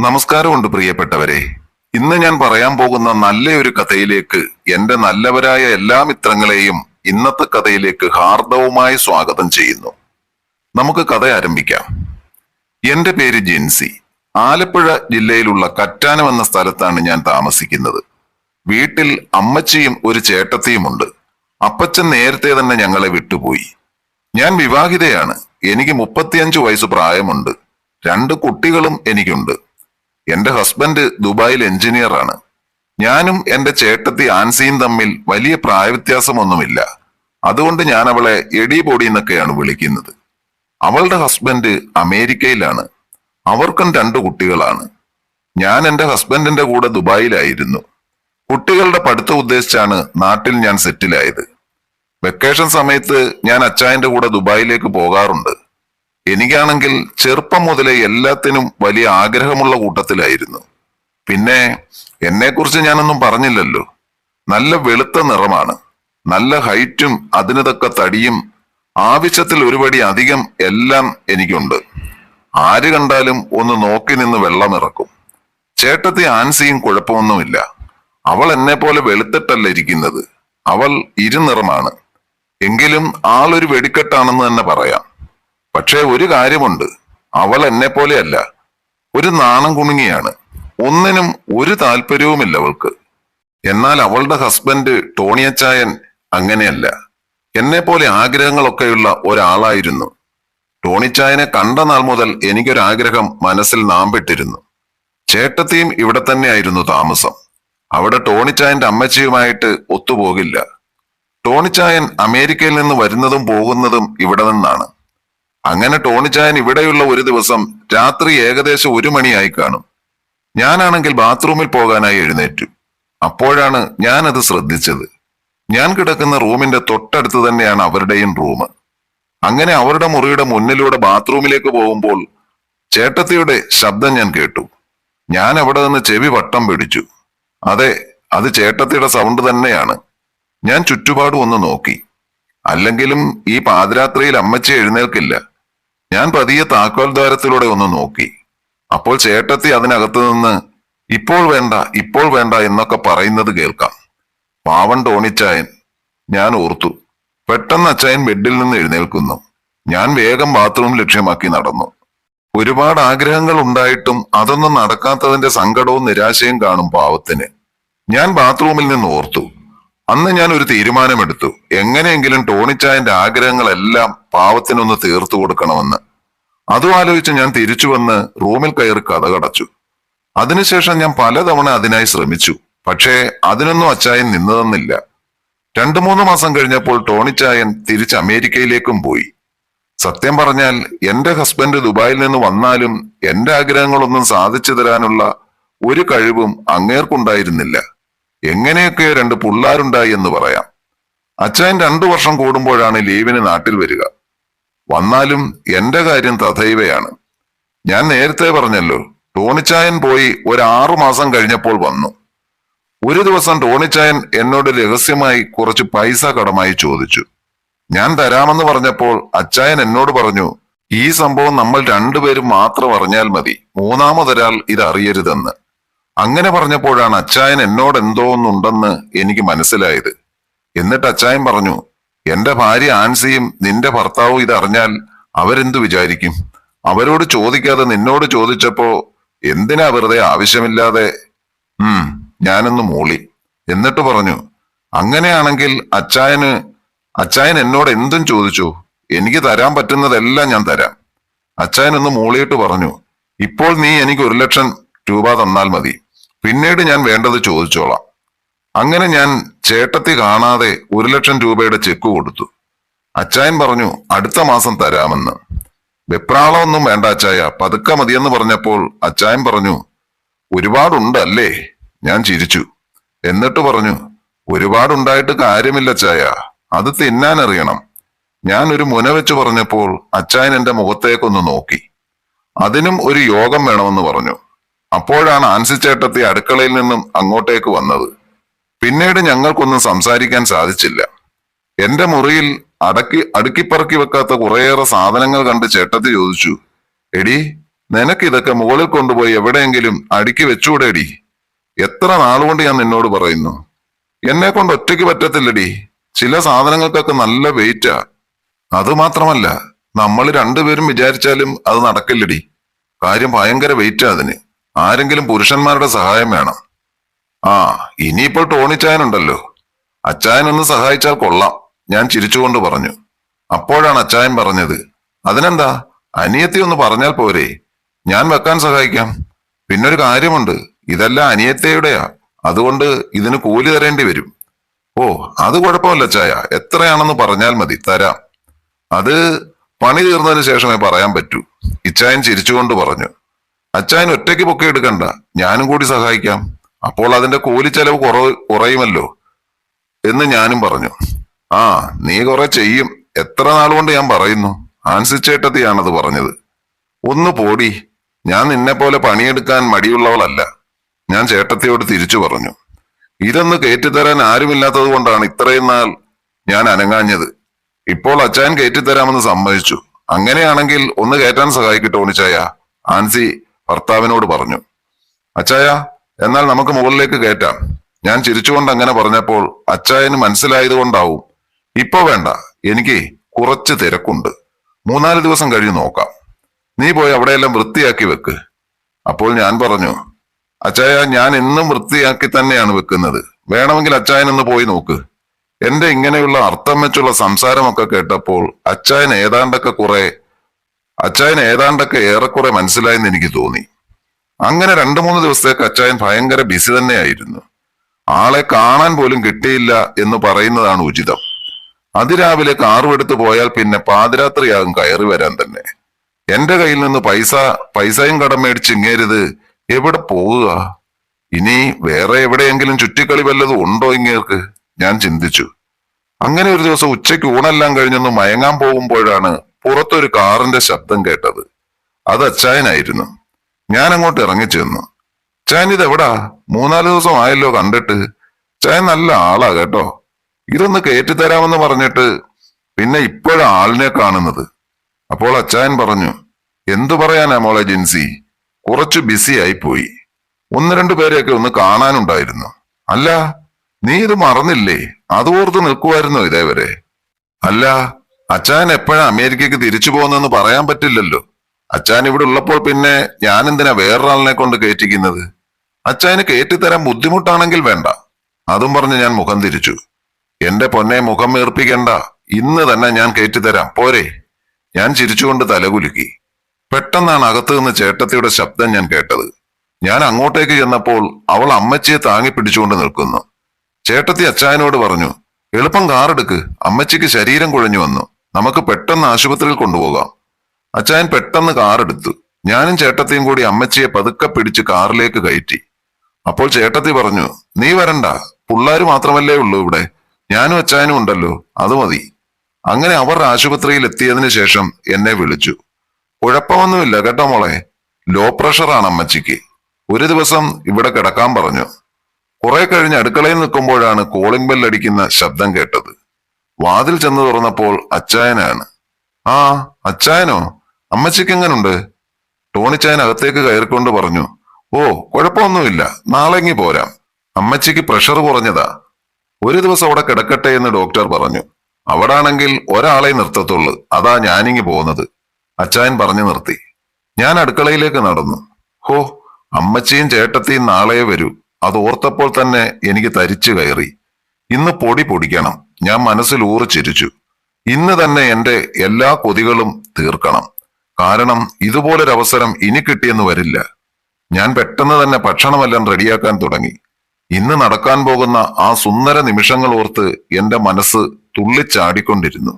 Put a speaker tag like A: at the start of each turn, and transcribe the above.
A: നമസ്കാരമുണ്ട് പ്രിയപ്പെട്ടവരെ. ഇന്ന് ഞാൻ പറയാൻ പോകുന്ന നല്ലൊരു കഥയിലേക്ക് എന്റെ നല്ലവരായ എല്ലാ മിത്രങ്ങളെയും ഇന്നത്തെ കഥയിലേക്ക് ഹാർദവുമായി സ്വാഗതം ചെയ്യുന്നു. നമുക്ക് കഥ ആരംഭിക്കാം. എന്റെ പേര് ജിൻസി. ആലപ്പുഴ ജില്ലയിലുള്ള കറ്റാനം എന്ന സ്ഥലത്താണ് ഞാൻ താമസിക്കുന്നത്. വീട്ടിൽ അമ്മച്ചിയും ഒരു ചേട്ടത്തിയുമുണ്ട്. അപ്പച്ചൻ നേരത്തെ തന്നെ ഞങ്ങളെ വിട്ടുപോയി. ഞാൻ വിവാഹിതയാണ്. എനിക്ക് മുപ്പത്തിയഞ്ചു വയസ്സ് പ്രായമുണ്ട്. രണ്ട് കുട്ടികളും എനിക്കുണ്ട്. എന്റെ ഹസ്ബൻഡ് ദുബായിൽ എഞ്ചിനീയർ ആണ്. ഞാനും എന്റെ ചേട്ടത്തി ആൻസിയും തമ്മിൽ വലിയ പ്രായവ്യത്യാസമൊന്നുമില്ല. അതുകൊണ്ട് ഞാൻ അവളെ എടി പൊടി എന്നൊക്കെയാണ് വിളിക്കുന്നത്. അവളുടെ ഹസ്ബൻഡ് അമേരിക്കയിലാണ്. അവർക്കും രണ്ടു കുട്ടികളാണ്. ഞാൻ എന്റെ ഹസ്ബൻഡിന്റെ കൂടെ ദുബായിലായിരുന്നു. കുട്ടികളുടെ പഠിത്തം ഉദ്ദേശിച്ചാണ് നാട്ടിൽ ഞാൻ സെറ്റിലായത് വെക്കേഷൻ സമയത്ത് ഞാൻ അച്ചായന്റെ കൂടെ ദുബായിലേക്ക് പോകാറുണ്ട്. എനിക്കാണെങ്കിൽ ചെറുപ്പം മുതലേ എല്ലാത്തിനും വലിയ ആഗ്രഹമുള്ള കൂട്ടത്തിലായിരുന്നു. പിന്നെ എന്നെക്കുറിച്ച് ഞാനൊന്നും പറഞ്ഞില്ലല്ലോ. നല്ല വെളുത്ത നിറമാണ്. നല്ല ഹൈറ്റും അതിന് തക്ക തടിയും ആവശ്യത്തിൽ ഒരുപടി അധികം എല്ലാം എനിക്കുണ്ട്. ആര് കണ്ടാലും ഒന്ന് നോക്കി നിന്ന് വെള്ളമിറക്കും. ചേട്ടത്തി ആൻസിയും കുഴപ്പമൊന്നുമില്ല. അവൾ എന്നെ പോലെ വെളുത്തിട്ടല്ല ഇരിക്കുന്നത്. അവൾ ഇരുനിറമാണ്. എങ്കിലും ആളൊരു വെടിക്കെട്ടാണെന്ന് തന്നെ പറയാം. പക്ഷേ ഒരു കാര്യമുണ്ട്. അവൾ എന്നെ പോലെയല്ല. ഒരു നാണം കുണുങ്ങിയാണ്. ഒന്നിനും ഒരു താല്പര്യവുമില്ല അവൾക്ക്. എന്നാൽ അവളുടെ ഹസ്ബൻഡ് ടോണിയച്ചായൻ അങ്ങനെയല്ല. എന്നെ പോലെ ആഗ്രഹങ്ങളൊക്കെയുള്ള ഒരാളായിരുന്നു. ടോണിച്ചായനെ കണ്ട നാൾ മുതൽ എനിക്കൊരാഗ്രഹം മനസ്സിൽ നാമ്പിട്ടിരുന്നു. ചേട്ടത്തിയും ഇവിടെ തന്നെയായിരുന്നു താമസം. അവിടെ ടോണിച്ചായന്റെ അമ്മച്ചിയുമായിട്ട് ഒത്തുപോകില്ല. ടോണിച്ചായൻ അമേരിക്കയിൽ നിന്ന് വരുന്നതും പോകുന്നതും ഇവിടെ നിന്നാണ്. അങ്ങനെ ടോണിച്ചായൻ ഇവിടെയുള്ള ഒരു ദിവസം രാത്രി ഏകദേശം ഒരു മണിയായി കാണും. ഞാനാണെങ്കിൽ ബാത്റൂമിൽ പോകാനായി എഴുന്നേറ്റു. അപ്പോഴാണ് ഞാനത് ശ്രദ്ധിച്ചത്. ഞാൻ കിടക്കുന്ന റൂമിന്റെ തൊട്ടടുത്ത് തന്നെയാണ് അവരുടെയും റൂം അങ്ങനെ അവരുടെ മുറിയുടെ മുന്നിലൂടെ ബാത്റൂമിലേക്ക് പോകുമ്പോൾ ചേട്ടത്തിയുടെ ശബ്ദം ഞാൻ കേട്ടു. ഞാൻ അവിടെ നിന്ന് ചെവി വട്ടം പിടിച്ചു. അതെ അത് ചേട്ടത്തിയുടെ സൗണ്ട് തന്നെയാണ്. ഞാൻ ചുറ്റുപാടും ഒന്ന് നോക്കി. അല്ലെങ്കിലും ഈ പാതിരാത്രിയിൽ അമ്മച്ചി എഴുന്നേൽക്കില്ല. ഞാൻ പതിയെ താക്കോൽ ദ്വാരത്തിലൂടെ ഒന്ന് നോക്കി. അപ്പോൾ ചേട്ടത്തി അതിനകത്ത് നിന്ന് ഇപ്പോൾ വേണ്ട ഇപ്പോൾ വേണ്ട എന്നൊക്കെ പറയുന്നത് കേൾക്കാം. പാവൻ ടോണിച്ചായൻ ഞാൻ ഓർത്തു. പെട്ടെന്ന് അച്ചായൻ ബെഡിൽ നിന്ന് എഴുന്നേൽക്കുന്നു. ഞാൻ വേഗം ബാത്റൂം ലക്ഷ്യമാക്കി നടന്നു. ഒരുപാട് ആഗ്രഹങ്ങൾ ഉണ്ടായിട്ടും അതൊന്നും നടക്കാത്തതിന്റെ സങ്കടവും നിരാശയും കാണും പാവത്തിന്. ഞാൻ ബാത്റൂമിൽ നിന്ന് ഓർത്തു. അന്ന് ഞാൻ ഒരു തീരുമാനമെടുത്തു. എങ്ങനെയെങ്കിലും ടോണിച്ചായന്റെ ആഗ്രഹങ്ങളെല്ലാം പാവത്തിനൊന്ന് തീർത്തു കൊടുക്കണമെന്ന്. അതും ആലോചിച്ച് ഞാൻ തിരിച്ചു വന്ന് റൂമിൽ കയറി കഥകടച്ചു. അതിനുശേഷം ഞാൻ പലതവണ അതിനായി ശ്രമിച്ചു. പക്ഷേ അതിനൊന്നും അച്ചായൻ നിന്നതെന്നില്ല. രണ്ടു മൂന്ന് മാസം കഴിഞ്ഞപ്പോൾ ടോണിച്ചായൻ തിരിച്ച് അമേരിക്കയിലേക്കും പോയി. സത്യം പറഞ്ഞാൽ എന്റെ ഹസ്ബൻഡ് ദുബായിൽ നിന്ന് വന്നാലും എന്റെ ആഗ്രഹങ്ങളൊന്നും സാധിച്ചു തരാനുള്ള ഒരു കഴിവും അങ്ങേർക്കുണ്ടായിരുന്നില്ല. എങ്ങനെയൊക്കെയോ രണ്ട് പിള്ളാരുണ്ടായി എന്ന് പറയാം. അച്ഛൻ രണ്ടു വർഷം കൂടുമ്പോഴാണ് ലീവിന് നാട്ടിൽ വരിക. വന്നാലും എന്റെ കാര്യം തഥൈവയാണ്. ഞാൻ നേരത്തെ പറഞ്ഞല്ലോ ടോണിച്ചായൻ പോയി ഒരു ആറു മാസം കഴിഞ്ഞപ്പോൾ വന്നു. ഒരു ദിവസം ടോണിച്ചായൻ എന്നോട് രഹസ്യമായി കുറച്ച് പൈസ കടമായി ചോദിച്ചു. ഞാൻ തരാമെന്ന് പറഞ്ഞപ്പോൾ അച്ചായൻ എന്നോട് പറഞ്ഞു ഈ സംഭവം നമ്മൾ രണ്ടുപേരും മാത്രം അറിഞ്ഞാൽ മതി. മൂന്നാമതൊരാൾ ഇത് അറിയരുതെന്ന് അങ്ങനെ പറഞ്ഞപ്പോഴാണ് അച്ചായൻ എന്നോട് എന്തോ ഒന്നുണ്ടെന്ന് എനിക്ക് മനസ്സിലായത്. എന്നിട്ട് അച്ചായൻ പറഞ്ഞു എന്റെ ഭാര്യ ആൻസിയും നിന്റെ ഭർത്താവും ഇതറിഞ്ഞാൽ അവരെന്തു വിചാരിക്കും? അവരോട് ചോദിക്കാതെ നിന്നോട് ചോദിച്ചപ്പോ എന്തിനാ വെറുതെ ആവശ്യമില്ലാതെ ഉം ഞാനൊന്ന് മൂളി? എന്നിട്ട് പറഞ്ഞു അങ്ങനെയാണെങ്കിൽ അച്ചായന് അച്ചായൻ എന്നോട് എന്തും ചോദിച്ചു. എനിക്ക് തരാൻ പറ്റുന്നതെല്ലാം ഞാൻ തരാം. അച്ചായൻ ഒന്ന് മൂളിയിട്ട് പറഞ്ഞു ഇപ്പോൾ നീ എനിക്ക് ഒരു ലക്ഷം രൂപ തന്നാൽ മതി. പിന്നീട് ഞാൻ വേണ്ടത് ചോദിച്ചോളാം. അങ്ങനെ ഞാൻ ചേട്ടത്തി കാണാതെ ഒരു ലക്ഷം രൂപയുടെ ചെക്ക് കൊടുത്തു. അച്ചായൻ പറഞ്ഞു അടുത്ത മാസം തരാമെന്ന്. വെപ്രാളമൊന്നും വേണ്ട അച്ചായ പതുക്കെ മതിയെന്ന് പറഞ്ഞപ്പോൾ അച്ചായൻ പറഞ്ഞു ഒരുപാടുണ്ട് അല്ലേ ഞാൻ ചിരിച്ചു. എന്നിട്ട് പറഞ്ഞു ഒരുപാടുണ്ടായിട്ട് കാര്യമില്ല അച്ചായ അത് തിന്നാൻ അറിയണം ഞാൻ ഒരു മുന വെച്ച് പറഞ്ഞപ്പോൾ അച്ചായൻ എന്റെ മുഖത്തേക്കൊന്ന് നോക്കി. അതിനും ഒരു യോഗം വേണമെന്ന് പറഞ്ഞു. അപ്പോഴാണ് ആൻസി ചേട്ടത്തി അടുക്കളയിൽ നിന്നും അങ്ങോട്ടേക്ക് വന്നത്. പിന്നീട് ഞങ്ങൾക്കൊന്നും സംസാരിക്കാൻ സാധിച്ചില്ല. എന്റെ മുറിയിൽ അടക്കി അടുക്കിപ്പറക്കി വെക്കാത്ത കുറേയേറെ സാധനങ്ങൾ കണ്ട് ചേട്ടത്തി ചോദിച്ചു എടി നിനക്കിതൊക്കെ മുകളിൽ കൊണ്ടുപോയി എവിടെയെങ്കിലും അടുക്കി വെച്ചുകൂടെടി എത്ര നാളുകൊണ്ട് ഞാൻ നിന്നോട് പറയുന്നു? എന്നെ കൊണ്ട് ഒറ്റയ്ക്ക് പറ്റത്തില്ലടി. ചില സാധനങ്ങൾക്കൊക്കെ നല്ല വെയിറ്റാ. അത് മാത്രമല്ല നമ്മൾ രണ്ടുപേരും വിചാരിച്ചാലും അത് നടക്കില്ലടി. കാര്യം ഭയങ്കര വെയിറ്റാ അതിന്. ആരെങ്കിലും പുരുഷന്മാരുടെ സഹായം വേണം. ആ ഇനിയിപ്പോൾ ടോണിച്ചായനുണ്ടല്ലോ അച്ചായനൊന്ന് സഹായിച്ചാൽ കൊള്ളാം ഞാൻ ചിരിച്ചുകൊണ്ട് പറഞ്ഞു. അപ്പോഴാണ് അച്ചായൻ പറഞ്ഞത് അതിനെന്താ? അനിയത്തി ഒന്ന് പറഞ്ഞാൽ പോരെ. ഞാൻ വെക്കാൻ സഹായിക്കാം. പിന്നൊരു കാര്യമുണ്ട് ഇതെല്ലാം അനിയത്തയുടെയാ അതുകൊണ്ട് ഇതിന് കൂലി തരേണ്ടി വരും. ഓ അത് കുഴപ്പമില്ല ചായ എത്രയാണെന്ന് പറഞ്ഞാൽ മതി തരാം. അത് പണി തീർന്നതിന് ശേഷമേ പറയാൻ പറ്റൂ ഇച്ചായൻ ചിരിച്ചുകൊണ്ട് പറഞ്ഞു. അച്ചായൻ ഒറ്റയ്ക്ക് പൊക്കെ എടുക്കണ്ട. ഞാനും കൂടി സഹായിക്കാം. അപ്പോൾ അതിന്റെ കൂലി ചെലവ് കുറവ് കുറയുമല്ലോ എന്ന് ഞാനും പറഞ്ഞു. ആ നീ കുറെ ചെയ്യും. എത്ര നാൾ കൊണ്ട് ഞാൻ പറയുന്നു? ആൻസിച്ചേട്ടത്തിയാണത് പറഞ്ഞത്. ഒന്ന് പോടി. ഞാൻ നിന്നെ പോലെ പണിയെടുക്കാൻ മടിയുള്ളവളല്ല. ഞാൻ ചേട്ടത്തിയോട് തിരിച്ചു പറഞ്ഞു. ഇതൊന്ന് കയറ്റിത്തരാൻ ആരുമില്ലാത്തത് കൊണ്ടാണ് ഇത്രയും നാൾ ഞാൻ അനങ്ങാഞ്ഞത്. ഇപ്പോൾ അച്ചായൻ കയറ്റിത്തരാമെന്ന് സമ്മതിച്ചു. അങ്ങനെയാണെങ്കിൽ ഒന്ന് കയറ്റാൻ സഹായിക്കട്ടോ ഉണിച്ചായ ആൻസി ഭർത്താവിനോട് പറഞ്ഞു അച്ചായ എന്നാൽ നമുക്ക് മുകളിലേക്ക് കയറ്റാം. ഞാൻ ചിരിച്ചുകൊണ്ട് അങ്ങനെ പറഞ്ഞപ്പോൾ അച്ചായന് മനസ്സിലായത് കൊണ്ടാവും ഇപ്പൊ വേണ്ട എനിക്ക് കുറച്ച് തിരക്കുണ്ട്. മൂന്നാൽ ദിവസം കഴിഞ്ഞ് നോക്കാം. നീ പോയി അവിടെയെല്ലാം വൃത്തിയാക്കി വെക്ക്. അപ്പോൾ ഞാൻ പറഞ്ഞു അച്ചായ ഞാൻ എന്നും വൃത്തിയാക്കി തന്നെയാണ് വെക്കുന്നത്. വേണമെങ്കിൽ അച്ചായൻ ഒന്ന് പോയി നോക്ക്. എന്റെ ഇങ്ങനെയുള്ള അർത്ഥം വെച്ചുള്ള സംസാരമൊക്കെ കേട്ടപ്പോൾ അച്ചായൻ ഏതാണ്ടൊക്കെ കുറെ അച്ചായൻ ഏതാണ്ടൊക്കെ ഏറെക്കുറെ മനസ്സിലായെന്ന് എനിക്ക് തോന്നി. അങ്ങനെ രണ്ടു മൂന്ന് ദിവസത്തേക്ക് അച്ചായൻ ഭയങ്കര ബിസി തന്നെയായിരുന്നു. ആളെ കാണാൻ പോലും കിട്ടിയില്ല എന്ന് പറയുന്നതാണ് ഉചിതം. അതിരാവിലെ കാറുമെടുത്ത് പോയാൽ പിന്നെ പാതിരാത്രിയാകും കയറി വരാൻ തന്നെ. എന്റെ കയ്യിൽ നിന്ന് പൈസ പൈസയും കടം മേടിച്ച് ഇങ്ങേരുത് എവിടെ പോവുക? ഇനി വേറെ എവിടെയെങ്കിലും ചുറ്റിക്കളി വല്ലതും ഉണ്ടോ ഇങ്ങേർക്ക്? ഞാൻ ചിന്തിച്ചു. അങ്ങനെ ഒരു ദിവസം ഉച്ചയ്ക്ക് ഊണെല്ലാം കഴിഞ്ഞൊന്ന് മയങ്ങാൻ പോകുമ്പോഴാണ് പുറത്തൊരു കാറിന്റെ ശബ്ദം കേട്ടത്. അത് അച്ചായനായിരുന്നു. ഞാൻ അങ്ങോട്ട് ഇറങ്ങിച്ചെന്നു. ചായൻ ഇത് എവിടാ മൂന്നാൽ ദിവസം ആയല്ലോ കണ്ടിട്ട്. ചായൻ നല്ല ആളാ കേട്ടോ. ഇതൊന്ന് കയറ്റിത്തരാമെന്ന് പറഞ്ഞിട്ട് പിന്നെ ഇപ്പോഴാ ആളിനെ കാണുന്നത്. അപ്പോൾ അച്ചായൻ പറഞ്ഞു എന്തു പറയാനാ മോളെ ജിൻസി? കുറച്ച് ബിസി ആയിപ്പോയി ഒന്ന് രണ്ടു പേരെയൊക്കെ ഒന്ന് കാണാനുണ്ടായിരുന്നു. അല്ല നീ ഇത് മറന്നില്ലേ? അത് ഓർത്ത് നിൽക്കുമായിരുന്നോ ഇതേവരെ? അല്ല അച്ചാൻ എപ്പോഴാ അമേരിക്കക്ക് തിരിച്ചു പോകുന്നെന്ന് പറയാൻ പറ്റില്ലല്ലോ. അച്ചാൻ ഇവിടെ ഉള്ളപ്പോൾ പിന്നെ ഞാൻ എന്തിനാ വേറൊരാളിനെ കൊണ്ട് കയറ്റിക്കുന്നത്? അച്ചാന് കയറ്റിത്തരാൻ ബുദ്ധിമുട്ടാണെങ്കിൽ വേണ്ട. അതും പറഞ്ഞ് ഞാൻ മുഖം തിരിച്ചു. എന്റെ പൊന്നെ മുഖം വീർപ്പിക്കണ്ട. ഇന്ന് തന്നെ ഞാൻ കയറ്റിത്തരാം. പോരെ. ഞാൻ ചിരിച്ചുകൊണ്ട് തലകുലുക്കി. പെട്ടെന്നാണ് അകത്തു നിന്ന് ചേട്ടത്തിയുടെ ശബ്ദം ഞാൻ കേട്ടത്. ഞാൻ അങ്ങോട്ടേക്ക് ചെന്നപ്പോൾ അവൾ അമ്മച്ചിയെ താങ്ങി പിടിച്ചുകൊണ്ട് നിൽക്കുന്നു. ചേട്ടത്തി അച്ചായനോട് പറഞ്ഞു എളുപ്പം കാറെടുക്ക്. അമ്മച്ചിക്ക് ശരീരം കുഴഞ്ഞു വന്നു. നമുക്ക് പെട്ടെന്ന് ആശുപത്രിയിൽ കൊണ്ടുപോകാം. അച്ചായൻ പെട്ടെന്ന് കാറെടുത്തു. ഞാനും ചേട്ടത്തിയും കൂടി അമ്മച്ചിയെ പതുക്കെ പിടിച്ച് കാറിലേക്ക് കയറ്റി. അപ്പോൾ ചേട്ടത്തി പറഞ്ഞു നീ വരണ്ട. പിള്ളേര് മാത്രമല്ലേ ഉള്ളൂ ഇവിടെ. ഞാനും അച്ചായനും ഉണ്ടല്ലോ. അത് മതി. അങ്ങനെ അവർ ആശുപത്രിയിൽ എത്തിയതിനു ശേഷം എന്നെ വിളിച്ചു. കുഴപ്പമൊന്നുമില്ല കേട്ടോ മോളെ. ലോ പ്രഷറാണ് അമ്മച്ചിക്ക്. ഒരു ദിവസം ഇവിടെ കിടക്കാൻ പറഞ്ഞു. കുറെ കഴിഞ്ഞ് അടുക്കളയിൽ നിൽക്കുമ്പോഴാണ് കോളിംഗ് ബെൽ അടിക്കുന്ന ശബ്ദം കേട്ടത്. വാതിൽ ചെന്ന് തുറന്നപ്പോൾ അച്ചായനാണ്. ആ അച്ചായനോ അമ്മച്ചിക്ക് എങ്ങനുണ്ട്? ടോണിച്ചായൻ അകത്തേക്ക് കയറിക്കൊണ്ട് പറഞ്ഞു ഓ കുഴപ്പമൊന്നുമില്ല നാളെങ്ങി പോരാം. അമ്മച്ചിക്ക് പ്രഷർ കുറഞ്ഞതാ. ഒരു ദിവസം അവിടെ കിടക്കട്ടെ എന്ന് ഡോക്ടർ പറഞ്ഞു. അവിടാണെങ്കിൽ ഒരാളെ നിർത്തത്തുള്ളൂ. അതാ ഞാനിങ്ങി പോകുന്നത്. അച്ചായൻ പറഞ്ഞു നിർത്തി. ഞാൻ അടുക്കളയിലേക്ക് നടന്നു. ഹോ അമ്മച്ചിയും ചേട്ടത്തിയും നാളെ വരൂ. അത് ഓർത്തപ്പോൾ തന്നെ എനിക്ക് തരിച്ചു കയറി. ഇന്ന് പൊടി പൊടിക്കണം. ഞാൻ മനസ്സിൽ ഊറിച്ചിരിച്ചു ഇന്ന് തന്നെ എന്റെ എല്ലാ കൊതികളും തീർക്കണം. കാരണം ഇതുപോലൊരവസരം ഇനി കിട്ടിയെന്ന് വരില്ല. ഞാൻ പെട്ടെന്ന് തന്നെ ഭക്ഷണമെല്ലാം റെഡിയാക്കാൻ തുടങ്ങി. ഇന്ന് നടക്കാൻ പോകുന്ന ആ സുന്ദര നിമിഷങ്ങൾ ഓർത്ത് എന്റെ മനസ്സ് തുള്ളിച്ചാടിക്കൊണ്ടിരുന്നു.